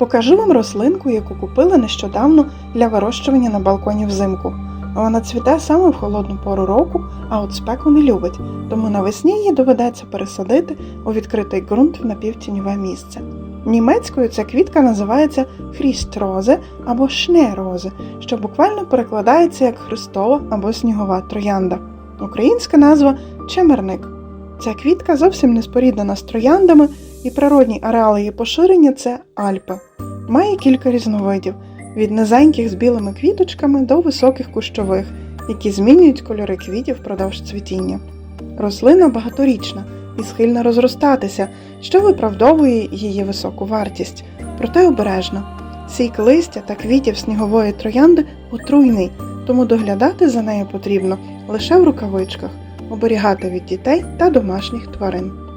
Покажу вам рослинку, яку купила нещодавно для вирощування на балконі взимку. Вона цвіте саме в холодну пору року, а от спеку не любить, тому навесні її доведеться пересадити у відкритий ґрунт в напівтіньове місце. Німецькою ця квітка називається хрістрозе або шнерозе, що буквально перекладається як хрестова або снігова троянда. Українська назва чемерник. Ця квітка зовсім не споріднена з трояндами, і природній ареал її поширення це Альпи. Має кілька різновидів від низеньких з білими квіточками до високих кущових, які змінюють кольори квітів впродовж цвітіння. Рослина багаторічна і схильна розростатися, що виправдовує її високу вартість, проте обережно. Сік листя та квітів снігової троянди отруйний, тому доглядати за нею потрібно лише в рукавичках, оберігати від дітей та домашніх тварин.